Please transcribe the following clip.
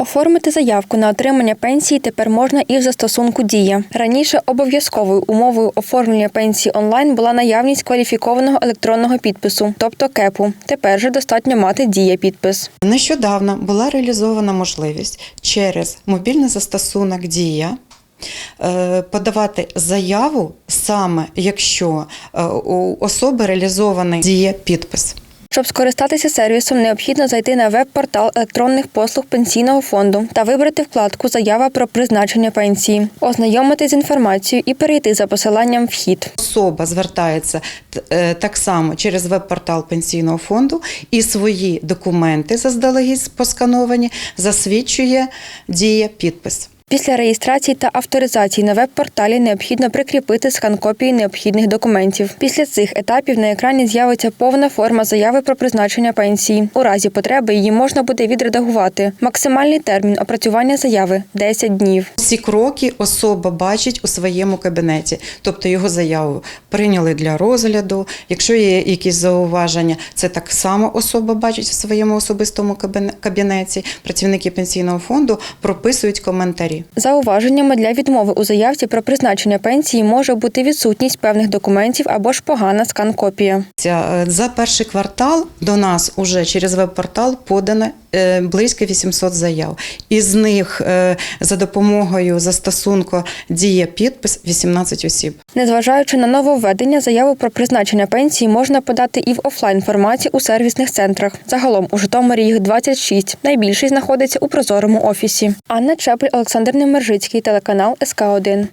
Оформити заявку на отримання пенсії тепер можна і в застосунку Дія. Раніше обов'язковою умовою оформлення пенсії онлайн була наявність кваліфікованого електронного підпису, тобто КЕПу. Тепер же достатньо мати дія підпис. Нещодавно була реалізована можливість через мобільний застосунок Дія. е, Подавати заяву саме якщо е, у особи реалізований діє підпис. Щоб скористатися сервісом, необхідно зайти на веб-портал електронних послуг пенсійного фонду та вибрати вкладку Заява про призначення пенсії, ознайомитись з інформацією і перейти за посиланням Вхід. Особа звертається е, так само через веб-портал пенсійного фонду і свої документи заздалегідь поскановані засвідчує діє підпис. Після реєстрації та авторизації на веб-порталі необхідно прикріпити скан копії необхідних документів. Після цих етапів на екрані з'явиться повна форма заяви про призначення пенсії. У разі потреби її можна буде відредагувати. Максимальний термін опрацювання заяви 10 днів. Ці кроки особа бачить у своєму кабінеті, тобто його заяву прийняли для розгляду. Якщо є якісь зауваження, це так само особа бачить у своєму особистому кабіне- кабінеті. Працівники пенсійного фонду прописують коментарі. Зауваженнями для відмови у заявці про призначення пенсії може бути відсутність певних документів або ж погана скан-копія. Е, За перший квартал до нас уже через веб-портал подано е, близько 800 заяв. Із них е, за допомогою застосунку діє підпис 18 осіб. Незважаючи на нововведення, заяву про призначення пенсії можна подати і в офлайн форматі у сервісних центрах. Загалом у Житомирі їх 26. Найбільший знаходиться у прозорому офісі. Анна Чепель, Олександр Немержицький, телеканал СК 1